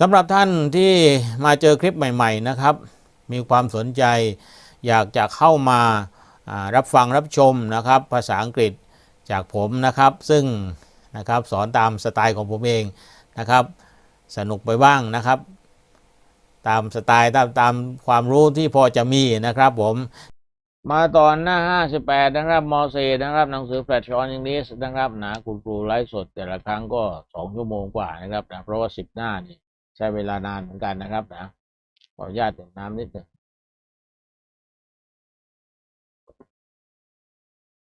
สำหรับท่านที่มาเจอคลิปใหม่ๆนะครับ มีความสนใจอยากจะเข้ามารับฟังรับชมนะครับ ภาษาอังกฤษจากผมนะครับ ซึ่งนะครับสอนตามสไตล์ของผมเองนะครับ สนุกไปบ้างนะครับ ตามสไตล์ตามตามความรู้ที่พอจะมีนะครับผมมาตอนหน้า 58 นะครับม .4 นะครับ หนังสือแฟลชออนอังกฤษนะครับนะคุณครูไลฟ์สดแต่ละครั้งก็ 2 ชั่วโมงกว่านะครับนะเพราะว่า 10 หน้านี่ ใช้เวลานานเหมือนกันนะครับนะขออนุญาตดื่มน้ำนิดหนึ่ง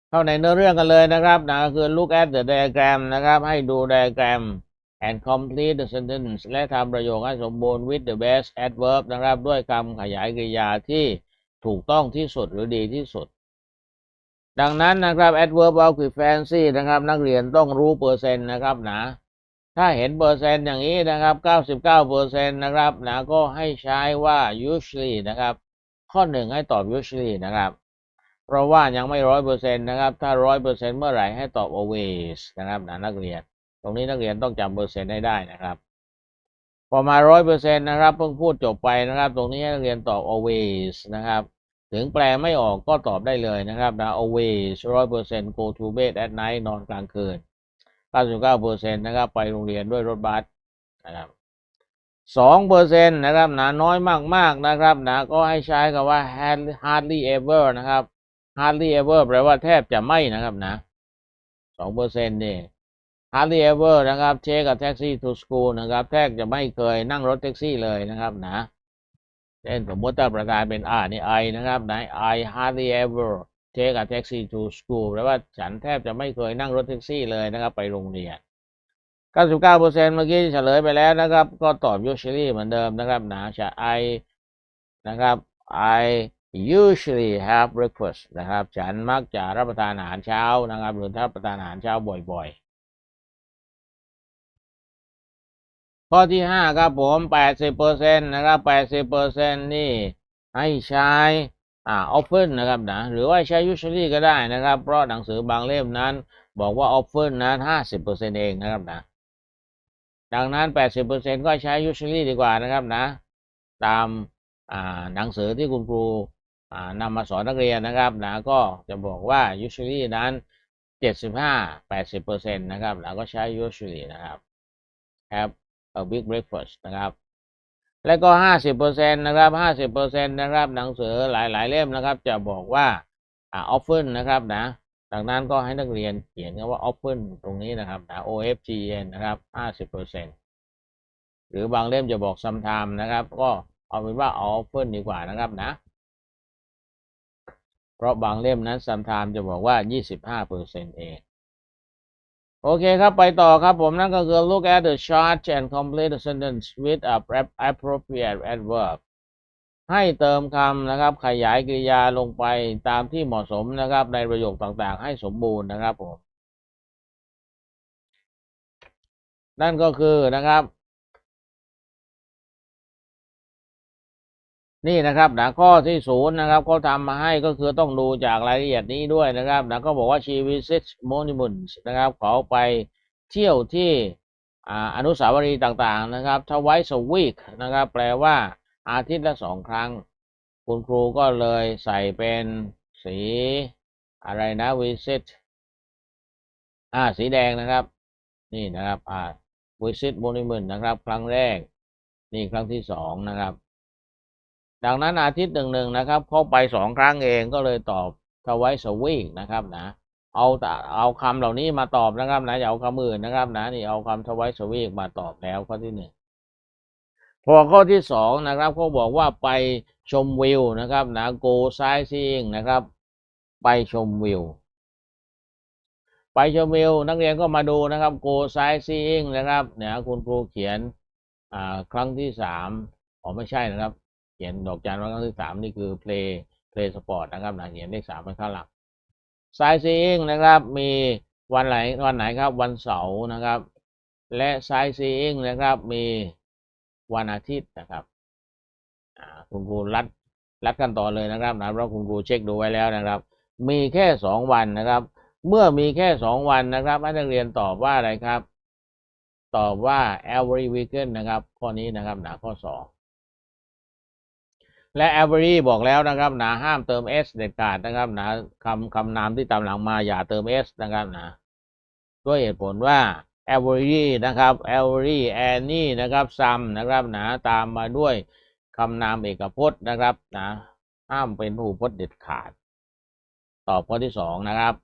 เข้าในเนื้อเรื่องกันเลยนะครับนะคือ look at the diagram นะครับ ให้ดู diagram and complete the sentence และทำประโยคให้สมบูรณ์ with the best adverb นะครับ ด้วยคำขยายกริยาที่ถูกต้องที่สุดหรือดีที่สุด ดังนั้นนะครับ adverb occupancy นะครับ นักเรียนต้องรู้เปอร์เซ็นต์นะครับนะ ถ้าเห็นเปอร์เซ็นต์อย่างนี้นะครับ 99เปอร์เซ็นต์นะครับนะก็ให้ใช้ว่า usually นะครับ ข้อหนึ่งให้ตอบ usually นะครับ เพราะว่ายังไม่ร้อยเปอร์เซ็นต์นะครับ ถ้าร้อยเปอร์เซ็นต์เมื่อไหร่ให้ตอบ always นะครับนะนักเรียน ตรงนี้นักเรียนต้องจำเปอร์เซ็นต์ให้ได้นะครับพอมาร้อยเปอร์เซ็นต์นะครับเพิ่งพูดจบไปนะครับ ตรงนี้ให้นักเรียนตอบ always นะครับ ถึงแปลไม่ออกก็ตอบได้เลยนะครับนะ always ร้อยเปอร์เซ็นต์ go to bed at night นอนกลางคืน 99เปอร์เซ็นต์นะครับไปโรงเรียนด้วยรถบัสนะครับ2เปอร์เซ็นต์นะครับนะน้อยมากๆนะครับนะก็ให้ใช้คำว่า hardly ever นะครับ hardly ever แปลว่าแทบจะไม่นะครับนะ2เปอร์เซ็นต์นี่ hardly ever นะครับ take a taxi to school นะครับแทบจะไม่เคยนั่งรถแท็กซี่เลยนะครับนะเช่นสมมติถ้าประธานเป็น R นี่ I นะครับนะ I hardly ever take a taxi to school แปลว่าฉันแทบจะไม่เคยนั่งรถแท็กซี่เลยนะครับ ไปโรงเรียน 99%เมื่อกี้เฉลยไปแล้วนะครับ ก็ตอบ usually เหมือนเดิมนะครับนะจะ I นะครับ I usually have breakfast นะครับ ฉันมักจะรับประทานอาหารเช้านะครับ หรือรับประทานอาหารเช้าบ่อย ๆข้อที่5ครับผม80%นะครับ80%นี่ให้ใช้ อ่า often นะครับนะหรือว่าใช้ usually ก็ได้นะครับ เพราะหนังสือบางเล่มนั้น บอกว่า often นั้น50%เองนะครับนะดังนั้น 80%ก็ใช้ usually ดีกว่านะครับนะ ตามอ่าหนังสือที่คุณครูอ่านำมาสอนนักเรียนนะครับนะก็จะบอกว่า usually นั้น 75-80%นะครับแล้วก็ใช้ usually นะครับ have a big breakfast นะครับ และก็50%นะครับ50%นะครับ หนังสือหลายๆ เล่มนะครับ จะบอกว่าอ่า often นะครับนะดังนั้นก็ให้นักเรียนเขียนว่า often ตรงนี้นะครับนะ often นะครับ50%หรือบางเล่มจะบอก sometime นะครับ ก็เอาเป็นว่า often ดีกว่านะครับนะ เพราะบางเล่มนั้น sometime จะบอกว่า25%เอง โอเคครับ ไปต่อครับผมนั่นก็คือ look at the chart and complete the sentence with a appropriate adverb ให้เติมคำนะครับ ขยายกริยาลงไปตามที่เหมาะสมนะครับ ในประโยคต่างๆ ให้สมบูรณ์นะครับผม นั่นก็คือนะครับ นี่นะครับนะข้อที่ศูนย์นะครับเขาทำมาให้ก็คือต้องดูจากรายละเอียดนี้ด้วยนะครับนะก็บอกว่า she visits monuments นะครับเขาไปเที่ยวที่ออนุสาวรีย์ต่างๆนะครับ twice a week นะครับ แปลว่าอาทิตย์ละสองครั้ง คุณครูก็เลยใส่เป็นสีอะไรนะ visit อ่าสีแดงนะครับ นี่นะครับอ่า visit monument นะครับ ครั้งแรก นี่ครั้งที่สองนะครับ ดังนั้นอาทิตย์หนึ่งหนึ่งนะครับ เขาไปสองครั้งเองก็เลยตอบทวายสวีกนะครับนะเอาแต่เอาคำเหล่านี้มาตอบนะครับนะอย่าเอาคำอื่นนะครับนะนี่เอาคำทวายสวีกมาตอบแล้วข้อที่หนึ่งพอข้อที่สองนะครับเขาบอกว่าไปชมวิวนะครับนะ go sightseeing นะครับ ไปชมวิว ไปชมวิว นักเรียนก็มาดูนะครับ go sightseeing นะครับเนี่ยคุณครูเขียนอ่าครั้งที่สามอ๋อไม่ใช่นะครับ เขียนดอกจันว่าครั้งที่สามนี่คือ play play sport นะครับนะเขียนเลขสามเป็นข้างหลัง sightseeing นะครับมีวันไหนวันไหนครับวันเสาร์นะครับ และ sightseeing นะครับมีวันอาทิตย์นะครับคุณครูรัดรัดกันต่อเลยนะครับนะเพราะคุณครูเช็คดูไว้แล้วนะครับ มีแค่สองวันนะครับ เมื่อมีแค่สองวันนะครับนักเรียนตอบว่าอะไรครับ ตอบว่า every weekend นะครับ ข้อนี้นะครับหนะข้อสอง และ every บอกแล้วนะครับนะห้ามเติม s เด็ดขาดนะครับนะคำคำนามที่ตามหลังมาอย่าเติม s นะครับนะด้วยเหตุผลว่า every นะครับ every any นะครับ some นะครับนะตามมาด้วยคำนามเอกพจน์นะครับนะห้ามเป็นหูพจน์เด็ดขาด ตอบข้อที่สองนะครับ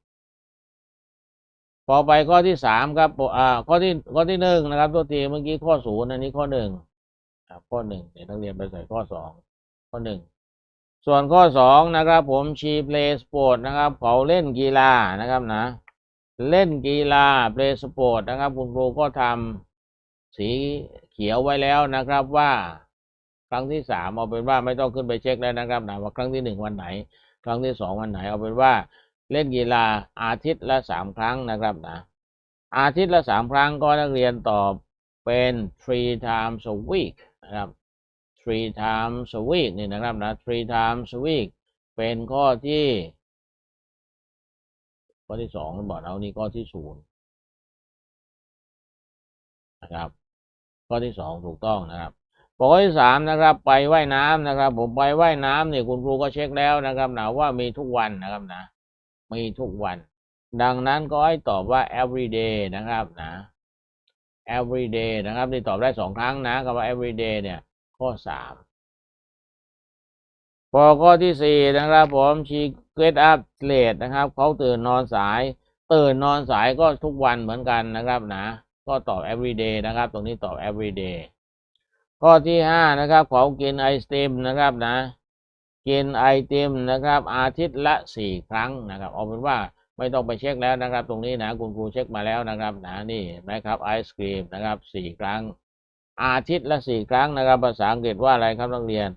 พอไปข้อที่สามครับอ่าข้อที่ข้อที่หนึ่งนะครับตัวทีเมื่อกี้ข้อศูนย์อันนี้ข้อหนึ่งข้อหนึ่งเดี๋ยวนักเรียนไปใส่ข้อสอง ข้อหนึ่งส่วนข้อสองนะครับผมชีเพลสปอร์ตนะครับเขาเล่นกีฬานะครับนะ เล่นกีฬาเพลสปอร์ตนะครับ คุณครูก็ทำสีเขียวไว้แล้วนะครับว่าครั้งที่สามเอาเป็นว่าไม่ต้องขึ้นไปเช็คแล้วนะครับนะว่าครั้งที่หนึ่งวันไหน ครั้งที่สองวันไหน เอาเป็นว่าเล่นกีฬาอาทิตย์ละสามครั้งนะครับนะ อาทิตย์ละสามครั้งก็นักเรียนตอบเป็น three times a week นะครับ three times a week นี่นะครับนะ three times a week เป็นข้อที่ ข้อที่สองบอกเอานี่ข้อที่ศูนย์นะครับ ข้อที่สองถูกต้องนะครับข้อที่สามนะครับ ไปไว่ายน้ำนะครับ ผมไปไว่ายน้ำเนี่ยคุณครูก็เช็คแล้วนะครับนะว่ามีทุกวันนะครับนะ มีทุกวัน ดังนั้นก็ให้ตอบว่า every day นะครับนะ every day นะครับนี่ตอบได้สองครั้งนะคำว่า every day เนี่ย ข้อสามพอข้อที่สี่นะครับผม she get up late นะครับเขาตื่นนอนสาย ตื่นนอนสายก็ทุกวันเหมือนกันนะครับนะ ก็ตอบ every day นะครับ ตรงนี้ตอบ every day ข้อที่ห้านะครับเขากินไอศติมนะครับนะ กินไอติมนะครับ อาทิตย์ละสี่ครั้งนะครับเอาเป็นว่าไม่ต้องไปเช็คแล้วนะครับ ตรงนี้นะคุณครูเช็คมาแล้วนะครับนะนี่นะครับไอศครีมนะครับสี่ครั้ง อาทิตย์ละสี่ครั้งนะครับภาษาอังกฤษว่าอะไรครับนักเรียน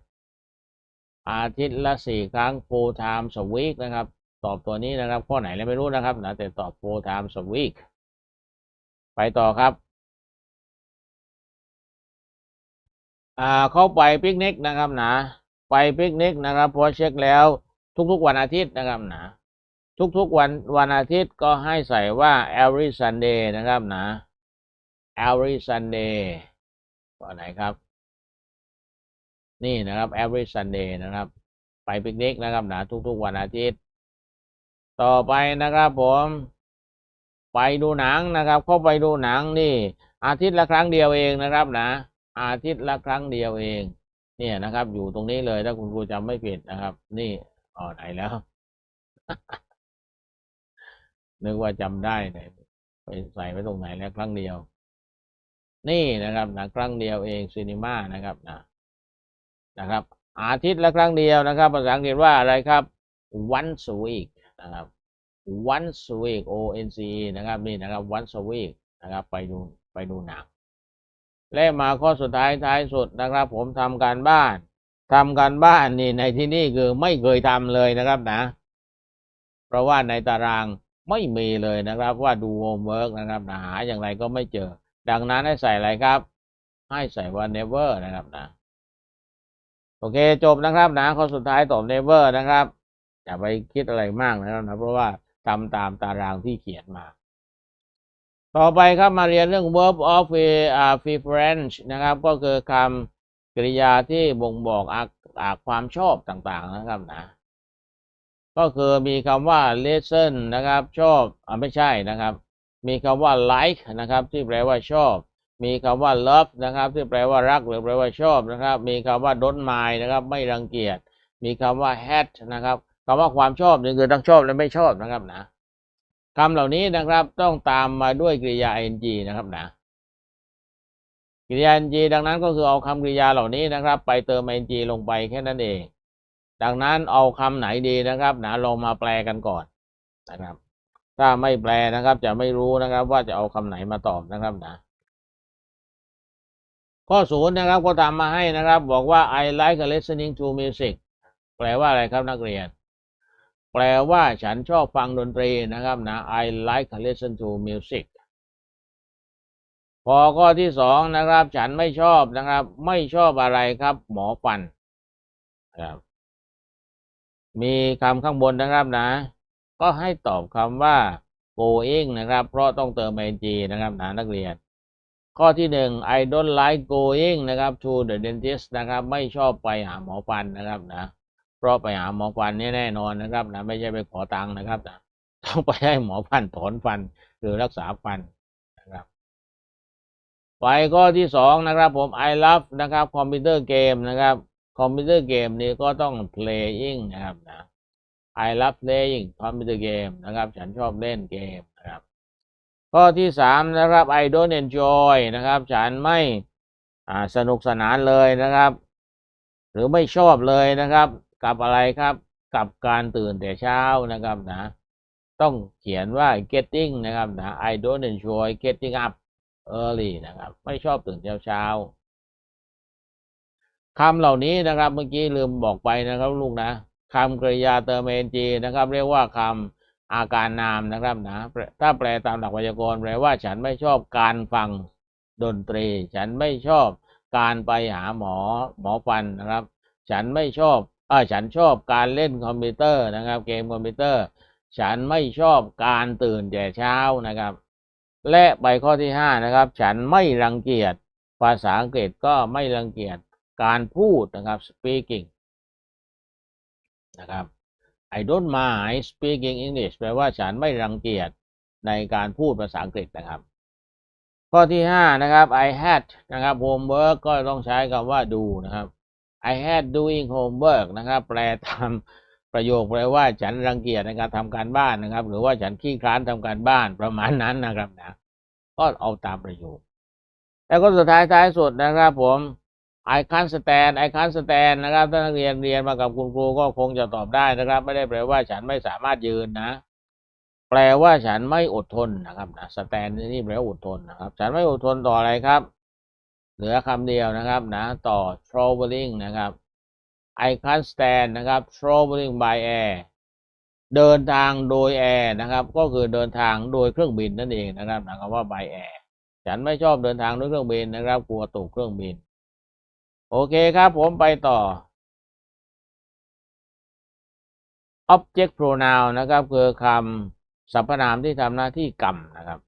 อาทิตย์ละสี่ครั้ง four times a week นะครับ ตอบตัวนี้นะครับ ข้อไหนแล้วไม่รู้นะครับนะแต่ตอบ four times a week ไปต่อครับอ่าเข้าไปปิกนิกนะครับนะไปปิกนิกนะครับพอเช็คแล้วทุกๆวันอาทิตย์นะครับนะทุกๆวันวันอาทิตย์ก็ให้ใส่ว่า every Sunday นะครับนะ every Sunday ก็ไหนครับ นี่นะครับ every Sunday นะครับ ไปปิกนิกนะครับนะทุก ๆ วันอาทิตย์ ต่อไปนะครับผมไปดูหนังนะครับ เข้าไปดูหนังนี่ อาทิตย์ละครั้งเดียวเองนะครับนะ อาทิตย์ละครั้งเดียวเอง เนี่ยนะครับ อยู่ตรงนี้เลยถ้าคุณครูจำไม่ผิดนะครับ นี่อ๋อไหนแล้ว นึกว่าจำได้เนี่ยไปใส่ไว้ตรงไหนแล้วครั้งเดียว นี่นะครับนะครั้งเดียวเองซีนีมานะครับนะนะครับ อาทิตย์ละครั้งเดียวนะครับ ภาษาอังกฤษว่าอะไรครับ once a week นะครับ once a week o n c e นะครับนี่นะครับ once a week นะครับไปดูไปดูหนังและมาข้อสุดท้ายท้ายสุดนะครับ ผมทำการบ้านทำการบ้านนี่ในที่นี่คือไม่เคยทำเลยนะครับนะ เพราะว่าในตารางไม่มีเลยนะครับ ว่าดูโฮมเวิร์กนะครับนะหาอย่างไรก็ไม่เจอ ดังนั้นให้ใส่อะไรครับ ให้ใส่ว่า never นะครับนะ โอเคจบนะครับนะข้อสุดท้ายตอบ never นะครับอย่าไปคิดอะไรมากนะครับนะเพราะว่าทำตามตารางที่เขียนมา ต่อไปครับมาเรียนเรื่อง verb of preference นะครับ ก็คือคำกริยาที่บ่งบอกอาอาความชอบต่างๆนะครับนะ ก็คือมีคำว่า listen นะครับ ชอบอ่าไม่ใช่นะครับ มีคำว่า like นะครับ ที่แปลว่าชอบ มีคำว่า love นะครับ ที่แปลว่ารักหรือแปลว่าชอบนะครับ มีคำว่า don't mind นะครับ ไม่รังเกียจ มีคำว่า hate นะครับคำว่าความชอบนี่คือทั้งชอบและไม่ชอบนะครับนะคำเหล่านี้นะครับต้องตามมาด้วยกริยา ing นะครับนะกริยา ing ดังนั้นก็คือเอาคำกริยาเหล่านี้นะครับ ไปเติม ing ลงไปแค่นั้นเอง ดังนั้นเอาคำไหนดีนะครับนะลองมาแปลกันก่อนนะครับ ถ้าไม่แปลนะครับ จะไม่รู้นะครับ ว่าจะเอาคำไหนมาตอบนะครับนะ ข้อศูนย์นะครับก็ทำมาให้นะครับ บอกว่า I like listening to music แปลว่าอะไรครับนักเรียน แปลว่าฉันชอบฟังดนตรีนะครับนะ I like listen to music พอข้อที่สองนะครับ ฉันไม่ชอบนะครับ ไม่ชอบอะไรครับ หมอฟันนะครับมีคำข้างบนนะครับนะ ก็ให้ตอบคำว่า going นะครับ เพราะต้องเติม ing นะครับนะนักเรียน ข้อที่หนึ่ง I don't like going นะครับ to the dentist นะครับ ไม่ชอบไปหาหมอฟันนะครับนะ เพราะไปหาหมอฟันนี่แน่นอนนะครับนะไม่ใช่ไปขอตังค์นะครับนะต้องไปให้หมอฟันถอนฟันหรือรักษาฟันนะครับไปข้อที่สองนะครับผม I love นะครับคอมพิวเตอร์เกมนะครับคอมพิวเตอร์เกมนี้ก็ต้อง playing นะครับนะ I love playing คอมพิวเตอร์เกมนะครับ ฉันชอบเล่นเกมนะครับ ข้อที่สามนะครับ I don't enjoy นะครับ ฉันไม่สนุกสนานเลยนะครับ หรือไม่ชอบเลยนะครับ กับอะไรครับ กับการตื่นแต่เช้านะครับนะ ต้องเขียนว่า getting นะครับนะ I don't enjoy getting up early นะครับ ไม่ชอบตื่นเช้าเช้าคำเหล่านี้นะครับ เมื่อกี้ลืมบอกไปนะครับลูกนะ คำกริยาเติม ing นะครับ เรียกว่าคำอาการนามนะครับนะถ้าแปลตามหลักไวยากรณ์แปลว่าฉันไม่ชอบการฟังดนตรี ฉันไม่ชอบการไปหาหมอหมอฟันนะครับ ฉันไม่ชอบเออฉันชอบการเล่นคอมพิวเตอร์นะครับ เกมคอมพิวเตอร์ ฉันไม่ชอบการตื่นแต่เช้านะครับ และใบข้อที่ห้านะครับ ฉันไม่รังเกียจภาษาอังกฤษก็ไม่รังเกียจการพูดนะครับ speaking นะครับ I don't mind speaking English แปลว่าฉันไม่รังเกียจในการพูดภาษาอังกฤษนะครับ ข้อที่ห้านะครับ I had นะครับ homework ก็ต้องใช้คำว่าดูนะครับ I had doing homework นะครับ แปลตามประโยคแปลว่าฉันรังเกียจในการทำการบ้านนะครับ หรือว่าฉันขี้คร้านทำการบ้านประมาณนั้นนะครับนะก็เอาตามประโยค แล้วก็สุดท้ายท้ายสุดนะครับผม I can't stand I can't stand นะครับถ้านักเรียนเรียนมากับคุณครูก็คงจะตอบได้นะครับ ไม่ได้แปลว่าฉันไม่สามารถยืนนะ แปลว่าฉันไม่อดทนนะครับนะ stand นี่แปลว่าอดทนนะครับ ฉันไม่อดทนต่ออะไรครับ เหลือคำเดียวนะครับนะต่อ traveling นะครับ I can't stand นะครับ traveling by air เดินทางโดยแอร์นะครับ ก็คือเดินทางโดยเครื่องบินนั่นเองนะครับนะคำว่า by air ฉันไม่ชอบเดินทางด้วยเครื่องบินนะครับ กลัวตกเครื่องบิน โอเคครับผมไปต่อ object pronoun นะครับ คือคำสรรพนามที่ทำหน้าที่กรรมนะครับ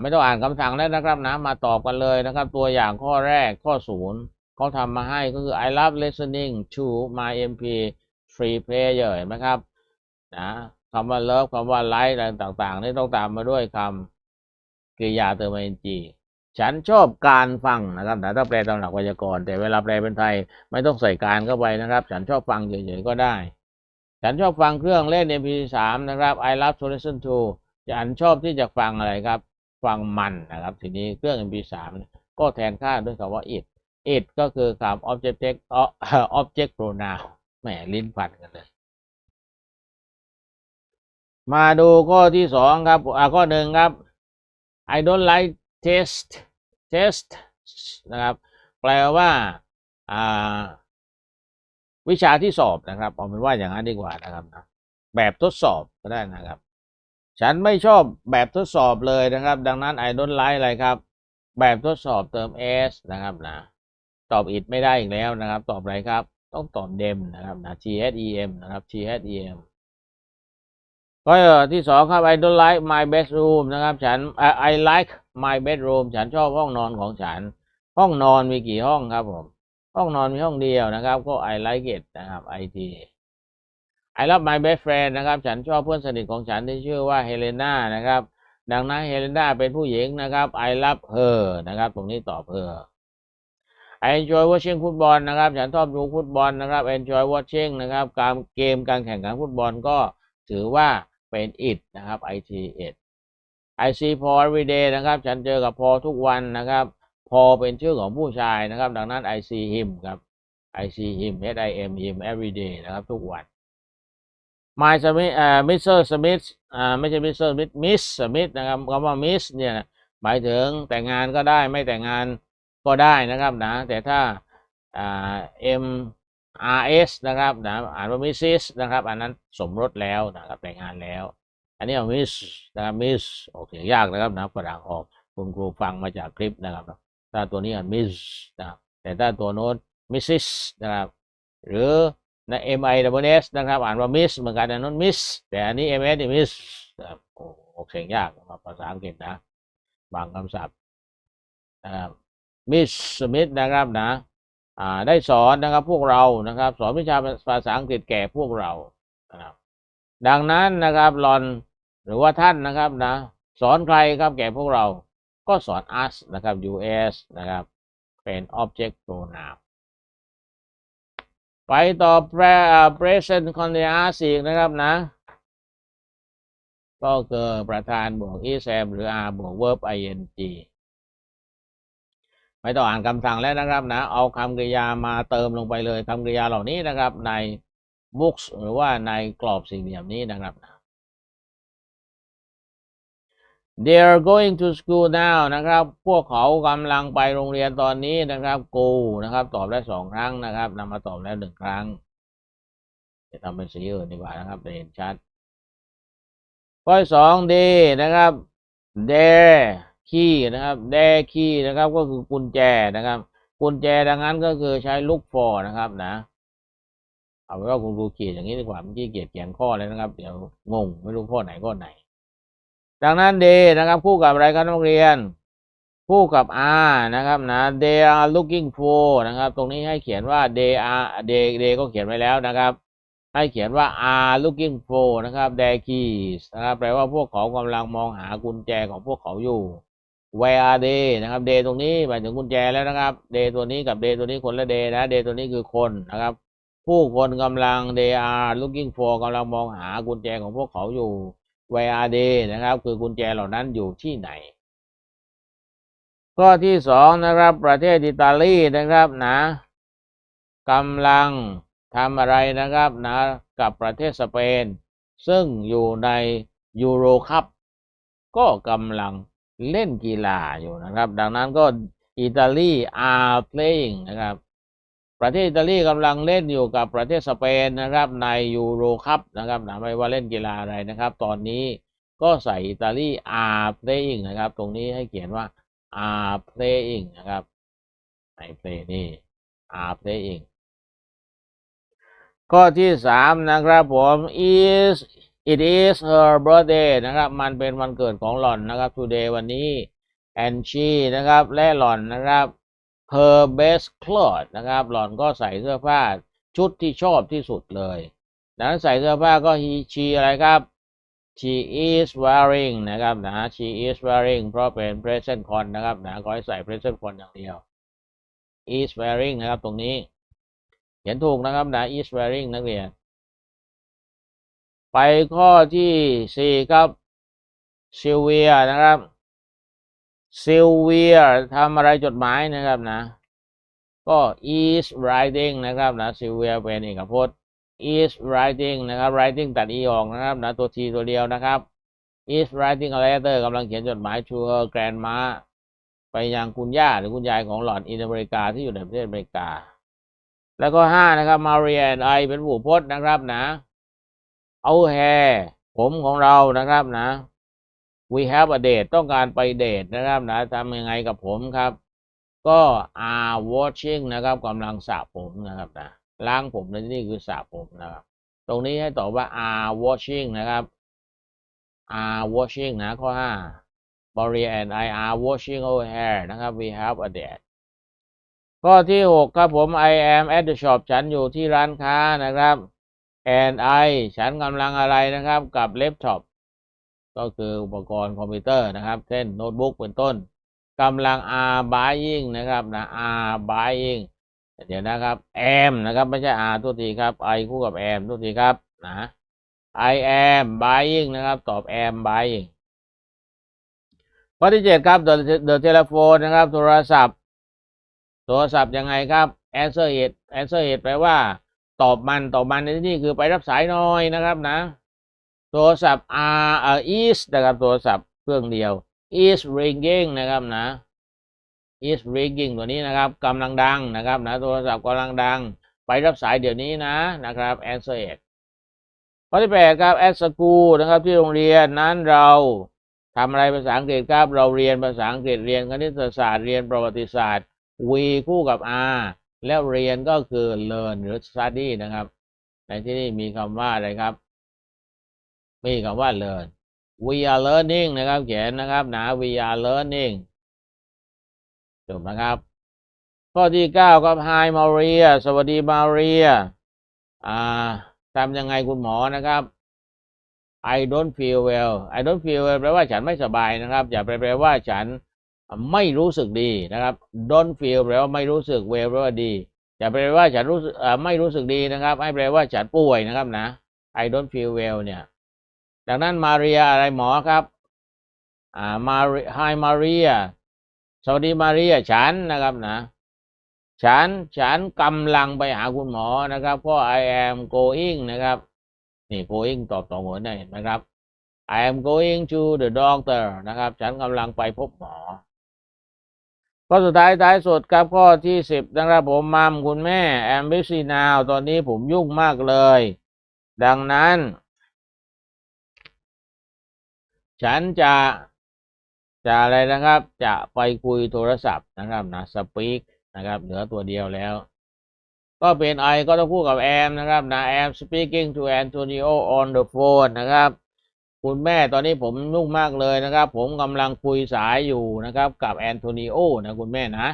ไม่ต้องอ่านคำสั่งแล้วนะครับนะ มาตอบกันเลยนะครับ ตัวอย่างข้อแรกข้อศูนย์เขาทำมาให้ก็คือ I love listening to my MP3 player เห็นไหมครับนะคำว่า love คำว่า like อะไรต่างๆนี่ต้องตามมาด้วยคำกริยาเติม ing ฉันชอบการฟังนะครับแต่ถ้าแปลตามหลักไวยากรณ์แต่เวลาแปลเป็นไทยไม่ต้องใส่การเข้าไปนะครับ ฉันชอบฟังเฉยๆก็ได้ ฉันชอบฟังเครื่องเล่น MP3 นะครับ I love to listen to ฉันชอบที่จะฟังอะไรครับ ฟังมันนะครับ ทีนี้เครื่อง MP3 ก็แทนค่าด้วยคำว่า it it ก็คือคำ object object pronoun แหมลิ้นพันกันเลย มาดูข้อที่สองครับอ่าข้อหนึ่งครับ I don't like test test นะครับ แปลว่าอ่าวิชาที่สอบนะครับเอาเป็นว่าอย่างนั้นดีกว่านะครับนะแบบทดสอบก็ได้นะครับ ฉันไม่ชอบแบบทดสอบเลยนะครับ ดังนั้น I don't like อะไรครับ แบบทดสอบเติม s นะครับนะตอบ it ไม่ได้อีกแล้วนะครับ ตอบอะไรครับ ต้องตอบ dem นะครับนะ t h e m นะครับ t h e m ข้อที่สองครับ I don't like my bedroom นะครับ ฉัน I like my bedroom ฉันชอบห้องนอนของฉัน ห้องนอนมีกี่ห้องครับผม ห้องนอนมีห้องเดียวนะครับ ก็ I like it นะครับ it I love my best friend นะครับ ฉันชอบเพื่อนสนิทของฉันที่ชื่อว่าเฮเลนานะครับ ดังนั้นเฮเลนาเป็นผู้หญิงนะครับ I love her นะครับ ตรงนี้ตอบ her I enjoy watching ฟุตบอลนะครับ ฉันชอบดูฟุตบอลนะครับ enjoy watching นะครับ การเกมการแข่งขันฟุตบอลก็ถือว่า เป็น it นะครับ it it I see Paul every day นะครับ ฉันเจอกับพอทุกวันนะครับ พอเป็นชื่อของผู้ชายนะครับ ดังนั้น I see him ครับ I see him S I M him every day นะครับ ทุกวัน My Smith อ่า Mr. Smith อ่าไม่ใช่ Mr. Smith Miss Smith นะครับคำว่า Miss เนี่ยหมายถึงแต่งงานก็ได้ไม่แต่งงานก็ได้นะครับนะ แต่ถ้าอ่า M R S นะครับนะอ่านว่า Mrs นะครับ อันนั้นสมรสแล้วนะครับแต่งงานแล้ว อันนี้มิสนะครับมิสออเสียากนะครับนะฝรั่งออกคุณครูฟังมาจากคลิปนะครับ ถ้าตัวนี้อ่านมิสนะครับแต่ถ้าตัวโน้ตมิสซิสนะครับ หรือใน M I W S นะครับ อ่านว่ามิสเหมือนกันนะโน้ตมิสแต่อันนี้ M S นี่มิสนะครับออกเสียงยากภาษาอังกฤษนะ บางคำศัพท์นะครับมิสสมิธนะครับนะ ได้สอนนะครับพวกเรานะครับ สอนวิชาภาษาอังกฤษแก่พวกเรานะครับดังนั้นนะครับหลอนหรือว่าท่านนะครับนะสอนใครครับแก่พวกเราก็สอน us นะครับ us นะครับ เป็น object pronoun ไปต่อ pre present continuous อีกนะครับนะ ก็คือประธานบวก is am หรือ are บวก verb ing ไม่ต้องอ่านคำสั่งแล้วนะครับนะ เอาคำกริยามาเติมลงไปเลยคำกริยาเหล่านี้นะครับ ใน books หรือว่าในกรอบสี่เหลี่ยมนี้นะครับนะ They are going to school now นะครับ พวกเขากำลังไปโรงเรียนตอนนี้นะครับ go นะครับ ตอบได้สองครั้งนะครับนำมาตอบแล้วหนึ่งครั้ง จะทำเป็นสีอื่นดีกว่านะครับจะเห็นชัดข้อสอง they นะครับ They their key นะครับ their key นะครับก็คือกุญแจนะครับ กุญแจดังนั้นก็คือใช้ look for นะครับนะ เอาไว้ว่าคุณครูเขียนอย่างนี้ดีกว่าเมื่อกี้เขียนเขียนข้อเลยนะครับ เดี๋ยวงงไม่รู้ข้อไหนข้อไหน ดังนั้น they นะครับ คู่กับอะไรครับนักเรียน คู่กับ R นะครับนะ they are looking for นะครับ ตรงนี้ให้เขียนว่า they are they they ก็เขียนไว้แล้วนะครับให้เขียนว่า are looking for นะครับ their keys นะครับ แปลว่าพวกเขากำลังมองหากุญแจของพวกเขาอยู่ where are they นะครับ they ตรงนี้หมายถึงกุญแจแล้วนะครับ they ตัวนี้กับ they ตัวนี้คนละ they นะ they ตัวนี้คือคนนะครับ ผู้คนกำลัง they are looking for กำลังมองหากุญแจของพวกเขาอยู่ where are they นะครับ คือกุญแจเหล่านั้นอยู่ที่ไหน ข้อที่สองนะครับ ประเทศอิตาลีนะครับนะกำลังทำอะไรนะครับนะกับประเทศสเปน ซึ่งอยู่ในยูโรคัพก็กำลัง เล่นกีฬาอยู่นะครับ ดังนั้นก็อิตาลี are playing นะครับ ประเทศอิตาลีกำลังเล่นอยู่กับประเทศสเปนนะครับในยูโรคัพนะครับนะไม่ว่าเล่นกีฬาอะไรนะครับ ตอนนี้ก็ใส่อิตาลี are playing นะครับ ตรงนี้ให้เขียนว่า are playing นะครับใน play นี่ are playing ข้อที่สามนะครับผม is it is her birthday นะครับ มันเป็นวันเกิดของหล่อนนะครับ today วันนี้ and she นะครับ และหล่อนนะครับ her best clothes นะครับ หล่อนก็ใส่เสื้อผ้าชุดที่ชอบที่สุดเลยดังนั้นใส่เสื้อผ้าก็ he she อะไรครับ she is wearing นะครับนะ she is wearing เพราะเป็น present con นะครับนะขอให้ใส่ present con อย่างเดียว is wearing นะครับ ตรงนี้ เขียนถูกนะครับนะ is wearing นักเรียน ไปข้อที่สี่ครับซิลเวียนะครับซิลเวียทำอะไรจดหมายนะครับนะ ก็ is writing นะครับนะซิลเวียเป็นเอกพจน์ is writing นะครับ writing ตัด e ออกนะครับนะตัว t ตัวเดียวนะครับ is writing a letter กำลังเขียนจดหมาย to her grandma ไปยังคุณย่าหรือคุณยายของหลอนอินอเมริกาที่อยู่ในประเทศอเมริกา แล้วก็ห้านะครับ Maria and I เป็นผู้พจน์นะครับนะ เอาแฮผมของเรานะครับนะ we have a date ต้องการไปเดทนะครับนะทำยังไงกับผมครับ ก็ are washing นะครับกำลังสระผมนะครับนะล้างผมนที่นี่คือสระผมนะครับ ตรงนี้ให้ตอบว่า are washing นะครับ are washing นะข้อห้า Maria and I are washing our hair นะครับ we have a date ข้อที่หกครับผม I am at the shop ฉันอยู่ที่ร้านค้านะครับ and I ฉันกำลังอะไรนะครับกับเล็บท็อปก็คืออุปกรณ์คอมพิวเตอร์นะครับ เช่นโน้ตบุ๊กเป็นต้นกำลัง are buying นะครับนะ are buying เดี๋ยวนะครับ am นะครับไม่ใช่ are ตัวทีครับ I คู่กับ am ตัวทีครับนะ I am buying นะครับ ตอบ am buying ข้อที่เจ็ดครับ the the telephone นะครับ โทรศัพท์ โทรศัพท์ยังไงครับ answer it answer it แปลว่า ตอบมันตอบมันในที่นี่คือไปรับสายหน่อยนะครับนะ โทรศัพท์ R เอ่อ is นะครับโทรศัพท์เครื่องเดียว is ringing นะครับนะ is ringing ตัวนี้นะครับกำลังดังนะครับนะโทรศัพท์กำลังดัง ไปรับสายเดี๋ยวนี้นะนะครับ answer it ข้อที่แปดครับ at school นะครับที่โรงเรียนนั้นเราทำอะไรภาษาอังกฤษครับ เราเรียนภาษาอังกฤษเรียนคณิตศาสตร์เรียนประวัติศาสตร์ we คู่กับ are แล้วเรียนก็คือ learn หรือ study นะครับ ในที่นี้มีคำว่าอะไรครับ มีคำว่า learn we are learning นะครับเขียนนะครับนะ we are learning จบนะครับ ข้อที่เก้าครับ Hi Maria สวัสดี Maria อ่าทำยังไงคุณหมอนะครับ I don't feel well I don't feel well แปลว่าฉันไม่สบายนะครับ อย่าไปแปลว่าฉัน ไม่รู้สึกดีนะครับ don't feel แปลว่าไม่รู้สึก well แปลว่าดีอย่าแปลว่าฉันรู้สึกไม่รู้สึกดีนะครับให้แปลว่าฉันป่วยนะครับนะ I don't feel well เนี่ย ดังนั้นมาเรียอะไรหมอครับอ่ามา Hi Maria สวัสดีมาเรียฉันนะครับนะ ฉันฉันกำลังไปหาคุณหมอนะครับเพราะ I am going นะครับนี่ going ตอบต่อหัวได้เห็นไหมครับ I am going to the doctor นะครับ ฉันกำลังไปพบหมอ ข้อสุดท้ายท้ายสุดครับข้อที่สิบนะครับผมมัมคุณแม่ am busy now ตอนนี้ผมยุ่งมากเลย ดังนั้น ฉันจะจะอะไรนะครับ จะไปคุยโทรศัพท์นะครับนะ speak นะครับเหลือตัวเดียวแล้ว ก็เป็นไอก็ต้องพูดกับแอมนะครับนะแอม speaking to Antonio on the phone นะครับ คุณแม่ตอนนี้ผมนุ่งมากเลยนะครับ ผมกำลังคุยสายอยู่นะครับ กับแอนโทนิโอนะคุณแม่นะ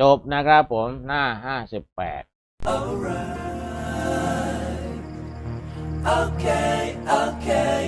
จบนะครับผมหน้าห้าสิบแปด okay, okay.